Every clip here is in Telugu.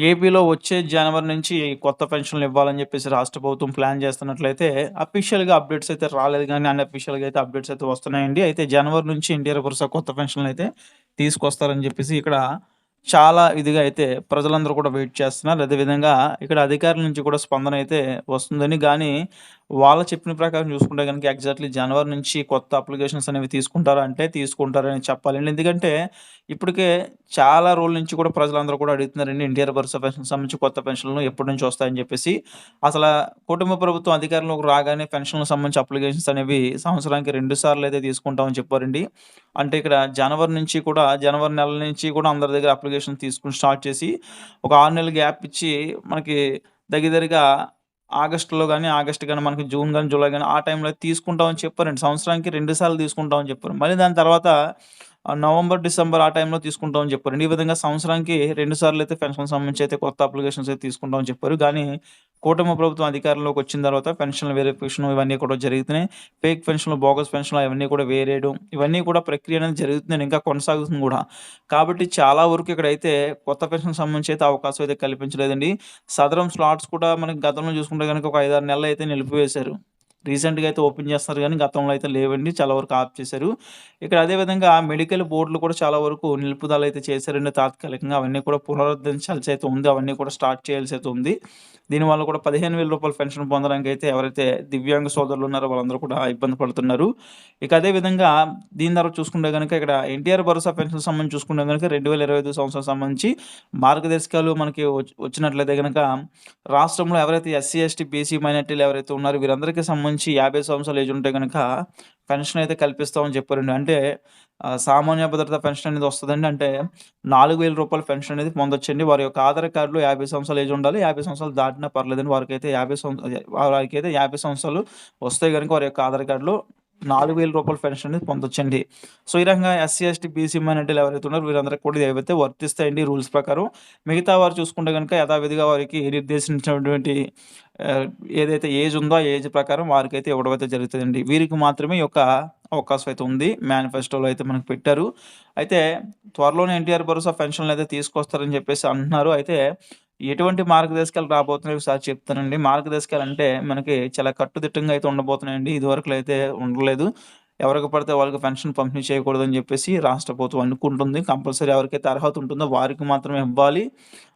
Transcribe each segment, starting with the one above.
ఏపీలో వచ్చే జనవరి నుంచి కొత్త పెన్షన్లు ఇవ్వాలని చెప్పేసి రాష్ట్ర ప్రభుత్వం ప్లాన్ చేస్తున్నట్లయితే అఫీషియల్‌గా అప్డేట్స్ అయితే రాలేదు గానీ అన్‌అఫీషియల్‌గా అయితే అప్డేట్స్ అయితే వస్తున్నాయండి. అయితే జనవరి నుంచి ఎన్టీఆర్ భరోసా కొత్త పెన్షన్లు అయితే తీసుకొస్తారని చెప్పేసి ఇక్కడ చాలా ఇదిగా అయితే ప్రజలందరూ కూడా వెయిట్ చేస్తున్నారు. అదేవిధంగా ఇక్కడ అధికారుల నుంచి కూడా స్పందన అయితే వస్తుందని కానీ వాళ్ళ చెప్పిన ప్రకారం చూసుకుంటే కనుక ఎగ్జాక్ట్‌లీ జనవరి నుంచి కొత్త అప్లికేషన్స్ అనేవి తీసుకుంటారా అంటే తీసుకుంటారని చెప్పాలండి. ఎందుకంటే ఇప్పటికే చాలా రోజుల నుంచి కూడా ప్రజలందరూ కూడా అడుగుతున్నారండి ఎన్టీఆర్ భరోసా పెన్షన్ సంబంధించి కొత్త పెన్షన్‌లు ఎప్పటి నుంచి వస్తాయని చెప్పేసి. అసలు కుటుంబ ప్రభుత్వం అధికారంలోకి రాగానే పెన్షన్‌లకు సంబంధించి అప్లికేషన్స్ అనేవి సంవత్సరానికి రెండు సార్లు అయితే తీసుకుంటామని చెప్పారండి. అంటే ఇక్కడ జనవరి నుంచి కూడా జనవరి నెల నుంచి కూడా అందరి దగ్గర అప్లికేషన్ అప్లికేషన్ తీసుకొని స్టార్ట్ చేసి ఒక ఆరు నెలలు గ్యాప్ ఇచ్చి మనకి దగ్గరగా ఆగస్ట్‌లో కానీ ఆగస్ట్ కానీ మనకి జూన్ కానీ జూలై కానీ ఆ టైంలో తీసుకుంటామని చెప్పారండి. సంవత్సరానికి రెండు సార్లు తీసుకుంటామని చెప్పారు. మళ్ళీ దాని తర్వాత నవంబర్, డిసెంబర్ ఆ టైంలో తీసుకుంటామని చెప్పారు ఈ విధంగా సంవత్సరానికి రెండు సార్లు అయితే పెన్షన్ సంబంధించి అయితే కొత్త అప్లికేషన్స్ అయితే తీసుకుంటామని చెప్పారు. కానీ కూటమి ప్రభుత్వం అధికారంలోకి వచ్చిన తర్వాత పెన్షన్‌ల వెరిఫికేషన్ ఇవన్నీ కూడా జరుగుతున్నాయి. ఫేక్ పెన్షన్‌లు, బోగస్ పెన్షన్‌లు అవన్నీ కూడా వేరేయడం ఇవన్నీ కూడా ప్రక్రియ అనేది జరుగుతున్నాయి ఇంకా కొనసాగుతుంది కూడా. కాబట్టి చాలా వరకు ఇక్కడైతే కొత్త పెన్షన్ సంబంధించి అయితే అవకాశం అయితే కల్పించలేదండి. సదరం స్లాట్స్ కూడా మనకి గతంలో చూసుకుంటే కనుక ఒక 5, 6 నెలలు అయితే నిలిపివేశారు. రీసెంట్‌గా అయితే ఓపెన్ చేస్తున్నారు కానీ గతంలో అయితే లేవండి. చాలా వరకు ఆఫ్ చేశారు. ఇక్కడ అదే విధంగా మెడికల్ బోర్డులు కూడా చాలా వరకు నిలుపుదల అయితే చేశారండి తాత్కాలికంగా. అవన్నీ కూడా పునరుద్ధరించాల్సి అయితే ఉంది. అవన్నీ కూడా స్టార్ట్ చేయాల్సి అయితే ఉంది. దీనివల్ల కూడా పదిహేను వేల రూపాయల పెన్షన్ పొందడానికి అయితే ఎవరైతే దివ్యాంగ సోదరులు ఉన్నారో వాళ్ళందరూ కూడా ఇబ్బంది పడుతున్నారు. ఇక అదే విధంగా దీని ద్వారా చూసుకుంటే కనుక ఇక్కడ ఎన్టీఆర్ భరోసా పెన్షన్ సంబంధించి చూసుకుంటే కనుక రెండు వేల ఇరవై ఐదు సంవత్సరం సంబంధించి మార్గదర్శకాలు మనకి వచ్చినట్లయితే కనుక రాష్ట్రంలో ఎవరైతే ఎస్సీ, ఎస్టీ, బీసీ మైనార్టీలు ఎవరైతే ఉన్నారో వీరందరికీ సంబంధించి యాభై సంవత్సరాలు ఏజ్ ఉంటే కనుక పెన్షన్ అయితే కల్పిస్తామని చెప్పారండి. అంటే సామాన్య భద్రత పెన్షన్ అనేది వస్తుందండి అంటే నాలుగు వేల రూపాయల పెన్షన్ అనేది పొందొచ్చండి. వారి యొక్క ఆధార్ కార్డులో యాభై సంవత్సరాలు ఏజ్ ఉండాలి. 50 సంవత్సరాలు దాటినా పర్లేదండి. వారికైతే యాభై సంవత్సరాలు వారికైతే 50 సంవత్సరాలు వస్తే కనుక వారి యొక్క ఆధార్ కార్డులో నాలుగు వేల రూపాయల పెన్షన్ అనేది పొందొచ్చండి. సో, ఈ రకంగా ఎస్సీ, ఎస్టీ, బీసీ మైనార్టీలు ఎవరైతే ఉన్నారో వీరందరికీ కూడా ఏవైతే వర్తిస్తాయండి రూల్స్ ప్రకారం. మిగతా వారు చూసుకుంటే కనుక యథావిధిగా వారికి నిర్దేశించినటువంటి ఏదైతే ఏజ్ ఉందో ఆ ఏజ్ ప్రకారం వారికైతే ఇవ్వడం అయితే జరుగుతుందండి వీరికి మాత్రమే ఈ యొక్క అవకాశం అయితే ఉంది. మేనిఫెస్టోలో అయితే మనకు పెట్టారు. అయితే త్వరలోనే ఎన్టీఆర్ భరోసా పెన్షన్‌లు అయితే తీసుకొస్తారని చెప్పేసి అంటున్నారు. అయితే ఎటువంటి మార్గదర్శకాలు రాబోతున్నాయి ఒకసారి చెప్తానండి. మార్గదర్శకాలు అంటే మనకి చాలా కట్టుదిట్టంగా అయితే ఉండబోతున్నాయండి. ఇదివరకు అయితే ఉండలేదు. ఎవరికి పడితే వాళ్ళకి పెన్షన్ పంపిణీ చేయకూడదని చెప్పేసి రాష్ట్ర ప్రభుత్వం అనుకుంటుంది. కంపల్సరీ ఎవరికైతే అర్హత ఉంటుందో వారికి మాత్రమే ఇవ్వాలి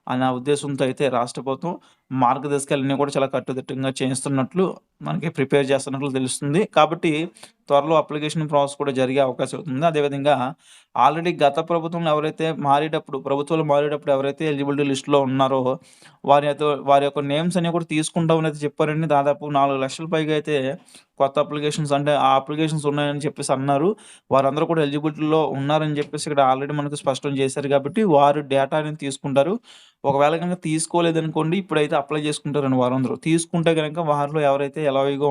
అనే ఉద్దేశంతో అయితే రాష్ట్ర ప్రభుత్వం మార్గదర్శకాలన్నీ కూడా చాలా కట్టుదిట్టంగా చేస్తున్నట్లు మనకి ప్రిపేర్ చేస్తున్నట్లు తెలుస్తుంది. కాబట్టి త్వరలో అప్లికేషన్ ప్రాసెస్ కూడా జరిగే అవకాశం ఉంది. అదేవిధంగా ఆల్రెడీ గత ప్రభుత్వంలో ఎవరైతే మారేటప్పుడు ప్రభుత్వాలు మారేటప్పుడు ఎవరైతే ఎలిజిబిలిటీ లిస్ట్‌లో ఉన్నారో వారి యొక్క వారి యొక్క నేమ్స్ అనేవి కూడా తీసుకుంటామని అయితే చెప్పారండి. దాదాపు నాలుగు లక్షల పైగా అయితే కొత్త అప్లికేషన్స్ అంటే ఆ అప్లికేషన్స్ ఉన్నాయని చెప్పేసి అన్నారు. వారందరూ కూడా ఎలిజిబిలిటీలో ఉన్నారని చెప్పేసి ఇక్కడ ఆల్రెడీ మనకు స్పష్టం చేశారు కాబట్టి వారు డేటా అనేది తీసుకుంటారు. ఒకవేళ కనుక తీసుకోలేదనుకోండి ఇప్పుడైతే అప్లై చేసుకుంటారండి వారందరూ. తీసుకుంటే కనుక వారిలో ఎవరైతే ఎలాగో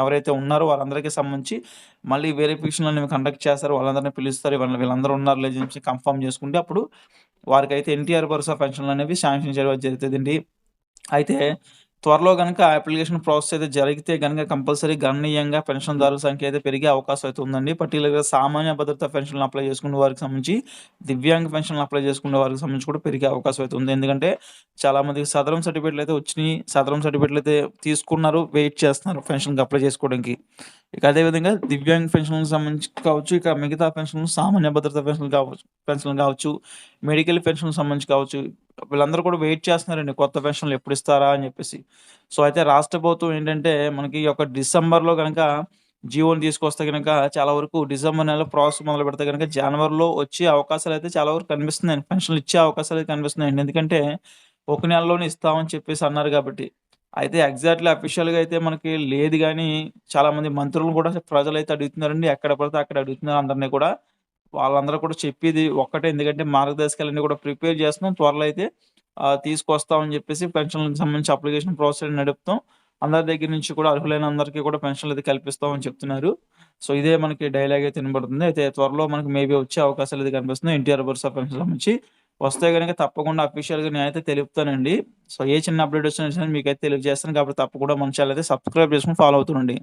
ఎవరైతే ఉన్నారో వారందరికీ సంబంధించి మళ్ళీ వేరే అనేవి కండక్ట్ చేస్తారు. వాళ్ళందరిని పిలుస్తారు. వీళ్ళందరూ ఉన్నారు లేదని చెప్పి కన్ఫర్మ్ చేసుకుంటే అప్పుడు వారికైతే ఎన్టీఆర్ భరోసా పెన్షన్‌లు అనేవి శాంక్షన్ చేయడం జరుగుతుందండి అయితే త్వరలో గనుక అప్లికేషన్ ప్రాసెస్ అయితే జరిగితే కనుక కంపల్సరీ గణనీయంగా పెన్షన్‌దారుల సంఖ్య అయితే పెరిగే అవకాశం అయితే ఉందండి. పర్టిక్యులర్‌గా సామాన్య భద్రత పెన్షన్‌లు అప్లై చేసుకునే వారికి సంబంధించి దివ్యాంగ పెన్షన్‌లు అప్లై చేసుకునే వారికి సంబంధించి కూడా పెరిగే అవకాశం అయితే ఉంది. ఎందుకంటే చాలామందికి సదరం సర్టిఫికేట్‌లు అయితే వచ్చినాయి. సదరం సర్టిఫికేట్‌లు అయితే తీసుకున్నారు. వెయిట్ చేస్తున్నారు పెన్షన్‌కి అప్లై చేసుకోవడానికి. ఇక అదే విధంగా దివ్యాంగ పెన్షన్‌లకు సంబంధించి కావచ్చు, ఇక మిగతా పెన్షన్‌లు సామాన్య భద్రత పెన్షన్‌లు కావచ్చు పెన్షన్‌లు కావచ్చు, మెడికల్ పెన్షన్‌లకు సంబంధించి కావచ్చు వీళ్ళందరూ కూడా వెయిట్ చేస్తున్నారండి కొత్త పెన్షన్‌లు ఎప్పుడు ఇస్తారా అని చెప్పేసి. సో, అయితే రాష్ట్ర ప్రభుత్వం ఏంటంటే మనకి ఈ యొక్క డిసెంబర్‌లో గనక జీవోని తీసుకొస్తే గనక చాలా వరకు డిసెంబర్ నెలలో ప్రాసెస్ మొదలు పెడితే గనక జనవరిలో వచ్చే అవకాశాలు అయితే చాలా వరకు కనిపిస్తున్నాయండి. పెన్షన్‌లు ఇచ్చే అవకాశాలు అయితే కనిపిస్తున్నాయండి. ఎందుకంటే ఒక నెలలోనే ఇస్తామని చెప్పేసి అన్నారు కాబట్టి. అయితే ఎగ్జాక్ట్‌లీ అఫీషియల్‌గా అయితే మనకి లేదు కానీ చాలామంది మంత్రులను కూడా ప్రజలు అయితే అడుగుతున్నారండి. ఎక్కడ పడితే అక్కడ అడుగుతున్నారు అందరిని కూడా. వాళ్ళందరూ కూడా చెప్పేది ఒక్కటే ఎందుకంటే మార్గదర్శకాలన్నీ కూడా ప్రిపేర్ చేస్తున్నాం. త్వరలో అయితే తీసుకొస్తామని చెప్పేసి పెన్షన్‌లకు సంబంధించి అప్లికేషన్ ప్రాసెస్ నడుపుతాం. అందరి దగ్గర నుంచి కూడా అర్హులైన అందరికీ కూడా పెన్షన్‌లు అయితే కల్పిస్తామని చెప్తున్నారు. సో, ఇదే మనకి డైలాగ్ అయితే వినబడుతుంది. అయితే త్వరలో మనకి మేబీ వచ్చే అవకాశాలు అయితే కనిపిస్తున్నాయి. ఎన్టీఆర్ భరోసా పెన్షన్ సంబంధించి వస్తే కనుక తప్పకుండా అఫీషియల్‌గా నేనైతే తెలుపుతానండి. సో, ఏ చిన్న అప్డేట్ వచ్చినా సరే మీకైతే తెలియజేస్తాను. కాబట్టి తప్పకుండా మన ఛానల్ అయితే సబ్స్క్రైబ్ చేసుకొని ఫాలో అవుతుండండి.